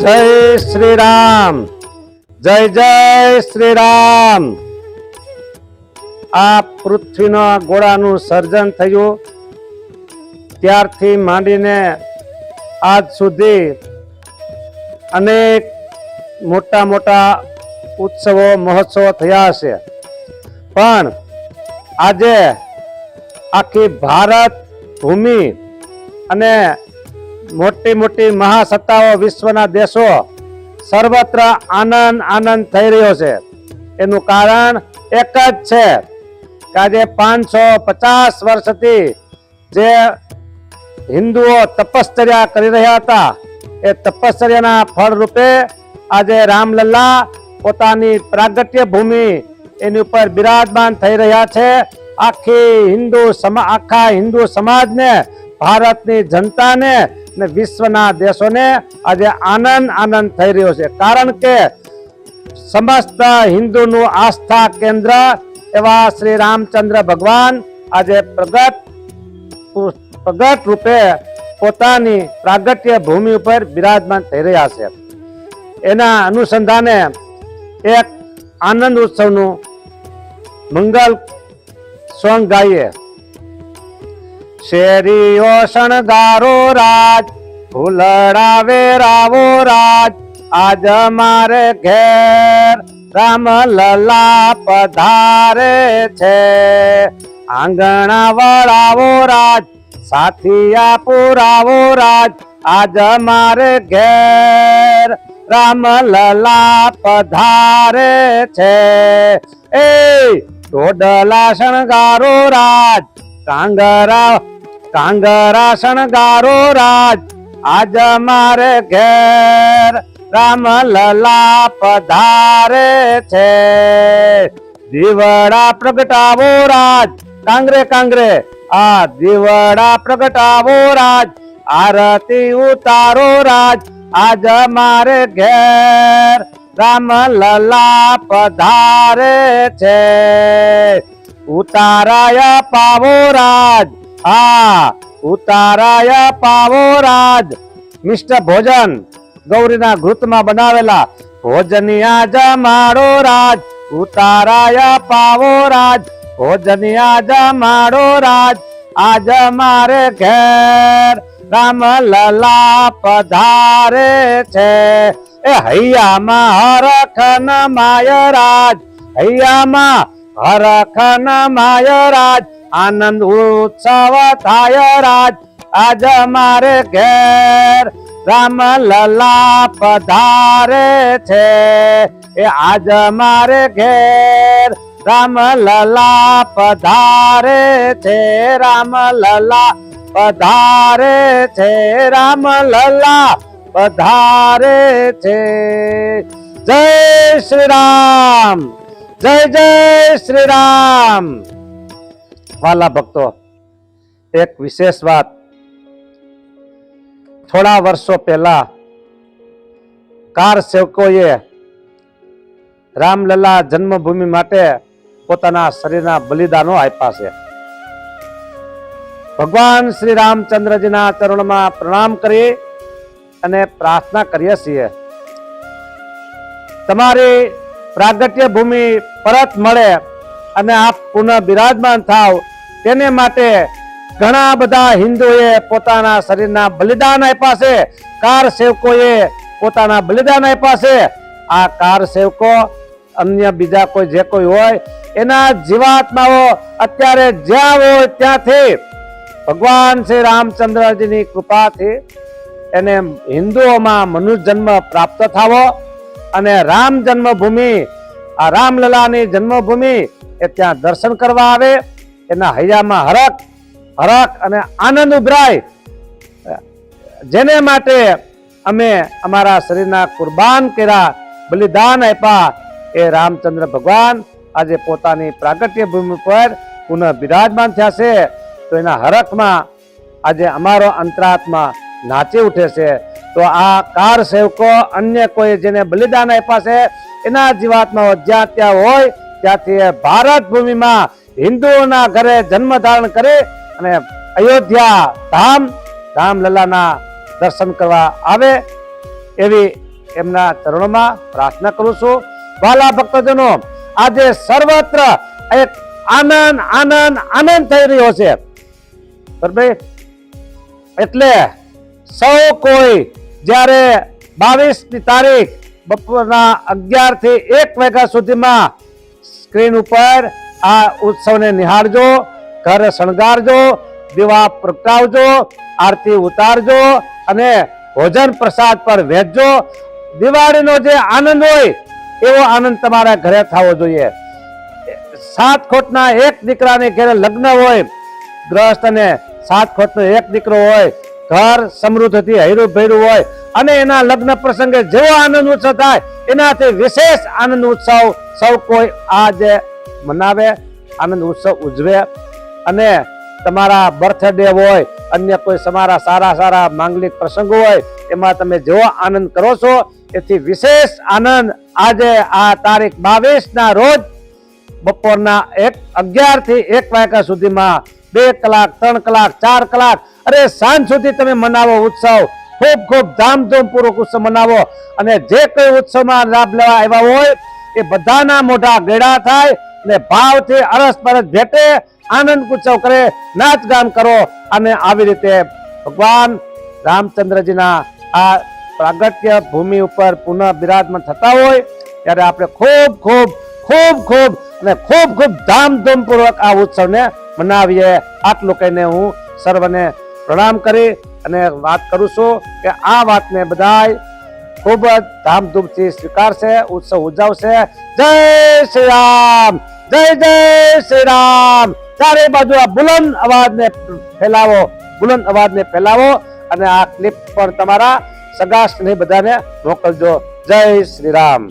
જય શ્રી રામ જય જય શ્રી રામ આ પૃથ્વીના ગોળાનું સર્જન થયું. ત્યારથી માંડીને આજ સુધી અનેક મોટા મોટા ઉત્સવો, મહોત્સવો થયા છે પણ આજે આખી ભારત ભૂમિ અને મોટી મોટી મહાસત્તાઓ વિશ્વના દેશો સર્વત્ર આનંદ આનંદ થઈ રહ્યો છે. એનું કારણ એક જ છે કે આજે પાંચસો પચાસ વર્ષથી જે હિન્દુઓ તપશ્ચર્યા કરી રહ્યા હતા, એ તપશ્ચર્યાના ફળ રૂપે આજે રામલલ્લા પોતાની પ્રાગટ્ય ભૂમિ એની ઉપર બિરાજમાન થઈ રહ્યા છે. આખી હિન્દુ સમા, આખા હિન્દુ સમાજને, ભારતની જનતાને ને વિશ્વના દેશોને આજે આનંદ આનંદ થઈ રહ્યો છે. કારણ કે સમસ્ત હિન્દુનું આસ્થા કેન્દ્ર એવા શ્રી રામચંદ્ર ભગવાન આજે પ્રગટ પ્રગટ રૂપે પોતાની પ્રાગટ્ય ભૂમિ ઉપર બિરાજમાન થઈ રહ્યા છે. એના અનુસંધાને એક આનંદ ઉત્સવનું મંગલ સોંગ ગાઈએ. શેરીઓ શણગારો રાજ, ફૂલડાવે રાવો રાજ. આજ મારે ઘેર રામ લલા પધારે છે. આંગણા વળાવો રાજ, સાથિયા પુરાવો રાજ. આજ મારે ઘેર રામ લલા પધારે છે. એ ટોડલા શણગારો રાજ, કાંગરા કાંગરા શણગારો રાજ, આજ મારે ઘેર રામ લલા પધારે છે. દીવડા પ્રગટાવો રાજ, કાંગરે કાંગરે, આ દીવડા પ્રગટાવો રાજ, આરતી ઉતારો રાજ, આજ મારે ઘેર રામ લલા પધારે છે. ઉતારાયા પાવો રાજ આ ઉતારાયા પાવો રાજ. મિષ્ટ ભોજન, ગૌરીના ઘૃતમાં બનાવેલા ભોજનિયા જમાડો રાજ. ઉતારાયા પાવો રાજ ભોજનિયા જમાડો રાજ. આજ મારે ઘેર રામ લલા પધારે છે. એ હૈયામાં હરખન માય રાજ, હૈયામાં હરખન માય રાજ. આનંદ ઉત્સવ થાય રાજ. આજ મારે ઘેર રામ લલા પધારે છે. એ આજ મારે ઘેર રામ લલા પધારે છે. રામ લલા પધારે છે. રામ લલા પધારે છે. જય શ્રી રામ. જય જય શ્રી રામ. વાલા ભક્તો, એક વિશેષ વાત. થોડા વર્ષો પહેલા કાર સેવકોએ રામલલા જન્મભૂમિ માટે પોતાના શરીરના બલિદાનો આપ્યા છે. ભગવાન શ્રી રામચંદ્રજીના ચરણમાં પ્રણામ કરી અને પ્રાર્થના કરીએ છીએ. તમારી પ્રાગટ્ય ભૂમિ પરત મળે અને આપ પુનઃ બિરાજમાન થાવ. તેને માટે ઘણા બધા હિન્દુએ પોતાના શરીરના બલિદાન આપ્યા છે. કાર સેવકોએ પોતાના બલિદાન આપ્યા છે. આ કાર સેવકો, અન્ય બીજા કોઈ જે કોઈ હોય, એના જીવાત્માઓ અત્યારે જ્યાં હોય ત્યાંથી ભગવાન શ્રી રામચંદ્રજીની કૃપાથી એને હિન્દુઓમાં મનુષ્ય જન્મ પ્રાપ્ત થાવો અને રામ જન્મભૂમિ, આ રામલલાની જન્મભૂમિ એ ત્યાં દર્શન કરવા આવે, એના હૈયામાં હરક હરક અને આનંદ ઉભરાય. જેને માટે અમે અમારા શરીરના કુરબાન કર્યા, બલિદાન આપ્યા એ રામચંદ્ર ભગવાન આજે પોતાની પ્રાગટ્ય ભૂમિ પર પુનઃ બિરાજમાન થયા છે. તો એના હરખમાં આજે અમારો અંતરાત્મા નાચી ઉઠે છે. તો આ કાર સેવકો અન્ય કોઈ જેને બલિદાન આપ્યા છે, એના જીવાત્માઓ જ્યાં ત્યાં હોય ત્યાંથી ભારત ભૂમિમાં હિન્દુઓના ઘરે જન્મ ધારણ કરે અને અયોધ્યા ધામ રામલલાના દર્શન કરવા આવે એવી એમના ચરણોમાં પ્રાર્થના કરું છું. વાલા ભક્તજનો, આજે સર્વત્ર એક આનંદ આનંદ આનંદ થઈ રહ્યો છે. એટલે સૌ કોઈ જ્યારે બાવીસની તારીખ બપોરના અગિયારથી એક વાગ્યા સુધીમાં સ્ક્રીન ઉપર આ ઉત્સવને નિહાળજો, ઘર શણગારજો, દીવા પ્રગટાવજો, આરતી ઉતારજો અને ભોજન પ્રસાદ પર વહેંચજો દિવાળીનો જે આનંદ હોય, એવો આનંદ તમારા ઘરે થવો જોઈએ. સાત ખોટના એક દીકરાને ઘરે લગ્ન હોય ગ્રસ્ત અને સાત ખોટનો એક દીકરો હોય, ઘર સમૃદ્ધથી હૈરું ભૈરું હોય, અને એના લગ્ન પ્રસંગે જેવો આનંદ ઉત્સવ થાય એનાથી વિશેષ આનંદ ઉત્સવ સૌ કોઈ આજે મનાવે, આનંદ ઉત્સવ ઉજવે. અને તમારા બર્થડે હોય, અન્ય કોઈ તમારા સારા સારા માંગલિક પ્રસંગો હોય, એમાં તમે જેવો આનંદ કરો છો, એથી વિશેષ આનંદ આજે આ તારીખ બાવીસ ના રોજ બપોરના એક અગિયારથી એક વાગ્યા સુધીમાં બે કલાક, ત્રણ કલાક, ચાર કલાક, અરે સાંજ સુધી તમે મનાવો ઉત્સવ. ખૂબ ખૂબ ધામધૂમ પૂર્વક ઉત્સવ મનાવો. અને જે કોઈ ઉત્સવમાં લાભ લેવા આવ્યા હોય, એ બધાના મોઢા ગેડા થાય ને ભાવથી અરસ પરસ ભેટે આનંદ ઉત્સવ કરે, નાચ ગાન કરો અને આવી રીતે ભગવાન રામચંદ્રજીના આ પ્રાગટ્ય ભૂમિ ઉપર પુનઃ બિરાજમાન થતા હોય, ત્યારે આપણે ખૂબ ખૂબ ખૂબ ખૂબ અને ખૂબ ખૂબ ધામધૂમ પૂર્વક આ ઉત્સવને મનાવીએ. આટલું કહીને હું સર્વને પ્રણામ કરી અને વાત કરું છું કે આ વાતને બધાય ખૂબ જ ધામધૂમથી સ્વીકારશે, ઉત્સવ ઉજવશે. જય શ્રી રામ! જય જય શ્રી રામ! ચારે બાજુ આ બુલંદ અવાજને ફેલાવો, બુલંદ અવાજને ફેલાવો અને આ ક્લિપ પણ તમારા સગા સ્નેહ બધાને મોકલજો. જય શ્રી રામ!